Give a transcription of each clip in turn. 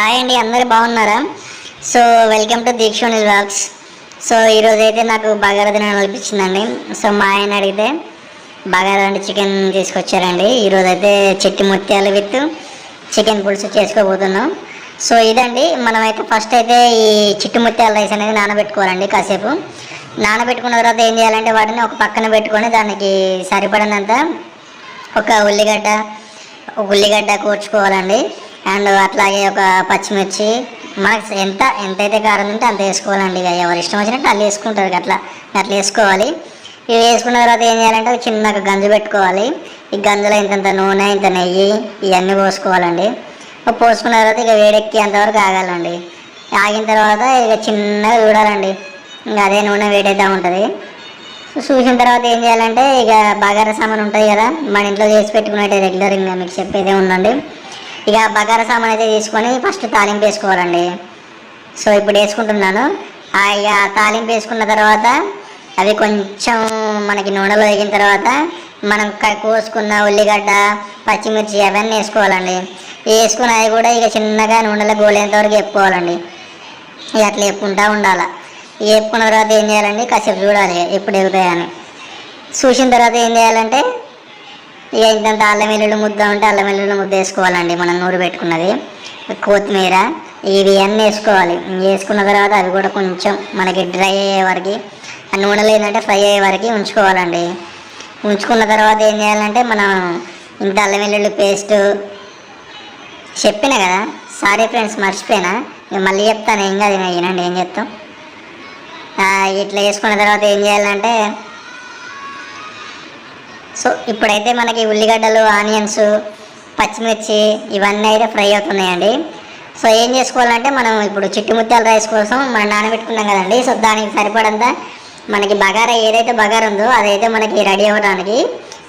Hi అండి అందరు బాగున్నారా? సో వెల్కమ్ టు దీక్షోని బ్లాగ్స్ సో ఈరోజు అయితే నాకు బగారా తినాలని అనిపించిందండి. సో మా ఆయన అడిగితే బగారా అంటే చికెన్ తీసుకొచ్చారండి. ఈరోజు అయితే చెట్టి ముత్యాలు విత్ చికెన్ పులుసు చేసుకోబోతున్నాం. సో ఇదండి మనమైతే ఫస్ట్ అయితే ఈ చిట్టి ముత్యాల రైస్ అనేది నానబెట్టుకోవాలండి కాసేపు. నానబెట్టుకున్న తర్వాత ఏం చేయాలంటే వాటిని ఒక పక్కన పెట్టుకొని దానికి సరిపడినంత ఒక ఉల్లిగడ్డ ఒక ఉల్లిగడ్డ కూర్చుకోవాలండి. అండ్ అట్లాగే ఒక పచ్చిమిర్చి. మనకు ఎంత ఎంతైతే కారం ఉంటే అంత వేసుకోవాలండి. ఇక ఎవరు ఇష్టం వచ్చినట్టు అల్లు వేసుకుంటారు. అట్లా అట్లా వేసుకోవాలి. ఇవి వేసుకున్న తర్వాత ఏం చేయాలంటే చిన్నగా గంజు పెట్టుకోవాలి. ఈ గంజులో ఇంతంత నూనె ఇంత నెయ్యి ఇవన్నీ పోసుకోవాలండి. పోసుకున్న తర్వాత ఇక వేడెక్కి అంతవరకు ఆగాలండి. ఆగిన తర్వాత ఇక చిన్నగా చూడాలండి ఇంకా అదే నూనె వేడైతే ఉంటుంది. చూసిన తర్వాత ఏం చేయాలంటే ఇక బగారా సామాన్ ఉంటుంది కదా మన ఇంట్లో చేసి పెట్టుకున్నట్టే రెగ్యులర్ ఇంకా మీకు చెప్పేదే ఉందండి ఇక బగారా సామాన్ అయితే తీసుకొని ఫస్ట్ తాలింపు వేసుకోవాలండి. సో ఇప్పుడు వేసుకుంటున్నాను. ఇక తాలింపు వేసుకున్న తర్వాత అవి కొంచెం మనకి నూనెలో వేగిన తర్వాత మనం కోసుకున్న ఉల్లిగడ్డ పచ్చిమిర్చి అవన్నీ వేసుకోవాలండి. వేసుకుని అవి కూడా ఇక చిన్నగా నూనెలో గోలేంత వరకు వేపుకోవాలండి. ఇక అట్లా వేపుకుంటూ ఉండాలి. వేపుకున్న తర్వాత ఏం చేయాలండి? కాసేపు చూడాలి ఎప్పుడు ఎగుతాయని చూసిన తర్వాత ఏం చేయాలంటే ఇక ఇంతంత అల్లం వెల్లుల్లి ముద్ద ఉంటే అల్లం వెల్లుల్లి ముద్ద వేసుకోవాలండి. మనం నూరు పెట్టుకున్నది. కొత్తిమీర ఇవి అన్నీ వేసుకోవాలి. వేసుకున్న తర్వాత అవి కూడా కొంచెం మనకి డ్రై అయ్యే వరకు ఆ నూనెలు ఏంటంటే ఫ్రై అయ్యే వరకు ఉంచుకోవాలండి. ఉంచుకున్న తర్వాత ఏం చేయాలంటే మనం ఇంత అల్లం వెల్లుల్లి పేస్ట్ చెప్పిన కదా? సారీ ఫ్రెండ్స్ మర్చిపోయినా. మళ్ళీ చెప్తాను ఏం కాదు వినండి ఏం చెప్తాం? ఇట్లా వేసుకున్న తర్వాత ఏం చేయాలంటే సో ఇప్పుడైతే మనకి ఉల్లిగడ్డలు ఆనియన్స్ పచ్చిమిర్చి ఇవన్నీ అయితే ఫ్రై అవుతున్నాయండి. సో ఏం చేసుకోవాలంటే మనం ఇప్పుడు చిట్టి ముత్యాల రైస్ కోసం మనం నానబెట్టుకున్నాం కదండి. సో దానికి సరిపడంత మనకి బగారా ఏదైతే బగారా ఉందో అదైతే మనకి రెడీ అవ్వడానికి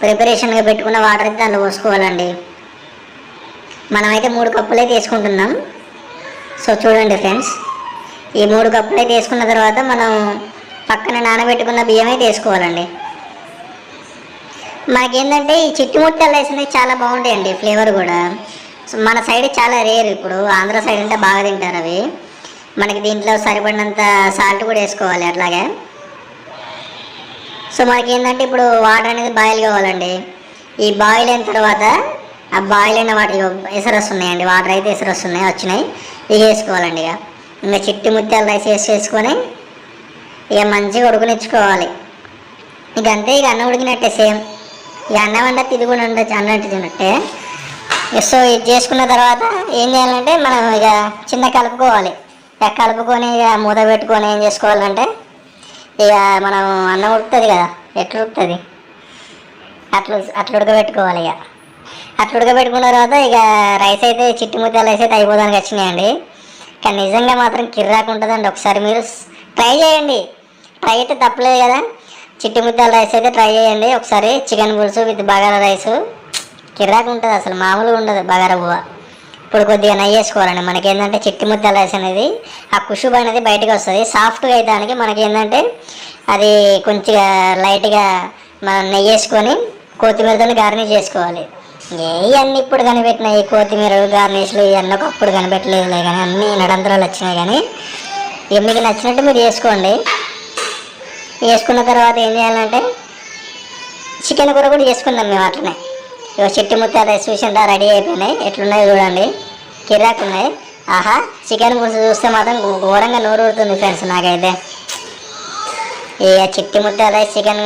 ప్రిపరేషన్గా పెట్టుకున్న వాటర్ అయితే దాంట్లో పోసుకోవాలండి. మనమైతే మూడు కప్పులే తీసుకుంటున్నాం. సో చూడండి ఫ్రెండ్స్ ఈ మూడు కప్పులే తీసుకున్న తర్వాత మనం పక్కన నానబెట్టుకున్న బియ్యమే తీసుకోవాలండి. మనకేంటంటే ఈ చిట్టి ముత్యాలు వేసినవి చాలా బాగుంటాయండి ఫ్లేవర్ కూడా. సో మన సైడ్ చాలా రేర్ ఇప్పుడు. ఆంధ్ర సైడ్ అంటే బాగా తింటారు అవి. మనకి దీంట్లో సరిపడినంత సాల్ట్ కూడా వేసుకోవాలి అట్లాగే. సో మనకి ఏంటంటే ఇప్పుడు వాటర్ అనేది బాయిల్ కావాలండి. ఈ బాయిల్ అయిన తర్వాత ఆ బాయిల్ అయిన వాటి ఎసరు వస్తున్నాయండి వాటర్ అయితే ఎసరు వస్తున్నాయి వచ్చినాయి. ఇక వేసుకోవాలండి ఇక. ఇంకా చిట్టి ముత్యాలు రైస్ వేసి వేసుకొని ఇక మంచిగా ఉడకనిచ్చుకోవాలి. ఇక అంతే ఇక అన్న ఉడికినట్టే సేమ్. ఇక అన్నం అంటే తిరుగుని ఉండొచ్చు అన్నట్టు తిన్నట్టే సో ఇది చేసుకున్న తర్వాత ఏం చేయాలంటే మనం ఇక చిన్న కలుపుకోవాలి. ఇక కలుపుకొని ఇక మూత పెట్టుకొని ఏం చేసుకోవాలంటే ఇక మనం అన్నం ఉడుకుతుంది కదా ఎట్లా ఉడుకుతుంది? అట్లా అట్లా ఉడకబెట్టుకోవాలి ఇక. అట్లా ఉడకబెట్టుకున్న తర్వాత ఇక రైస్ అయితే చిట్టి ముత్యాలు రైస్ అయితే అయిపోదానికి వచ్చినాయండి. కానీ నిజంగా మాత్రం కిర్రాకు ఉంటుందండి. ఒకసారి మీరు ట్రై చేయండి. ట్రై అయితే తప్పలేదు కదా. చిట్టి ముత్యాల రైస్ అయితే ట్రై చేయండి. ఒకసారి చికెన్ పులుసు విత్ బగారా రైస్ కిర్రాకు ఉంటుంది అసలు మామూలుగా ఉండదు బగారా బువ్వ. ఇప్పుడు కొద్దిగా నెయ్యి వేసుకోవాలండి. మనకి ఏంటంటే చిట్టి ముత్యాల రైస్ అనేది ఆ కుషుబ్ అనేది బయటకు వస్తుంది. సాఫ్ట్గా అయితే మనకి ఏంటంటే అది కొంచెంగా లైట్గా మనం నెయ్యి వేసుకొని కొత్తిమీరతో గార్నిష్ చేసుకోవాలి. ఏ అన్నీ ఇప్పుడు కనిపెట్టినాయి? కొత్తిమీర గార్నిష్లు ఇవన్నీ ఒకప్పుడు కనిపెట్టలేదులే కానీ అన్నీ నడంతరాలు వచ్చినాయి కానీ ఇక మీకు నచ్చినట్టు మీరు చేసుకోండి వేసుకున్న తర్వాత ఏం చేయాలంటే చికెన్ కూర కూడా చేసుకుందాం మేము అట్లనే. ఇక చెట్టు ముత్తాత చూసిందా రెడీ అయిపోయినాయి. ఎట్లున్నాయి చూడండి. కిరాక్ ఉన్నాయి. ఆహా చికెన్ పులుసు చూస్తే మాత్రం ఘోరంగా నోరు ఊరుతుంది ఫ్రెండ్స్ నాకైతే. ఇక చిట్టి ముత్తాలు చికెన్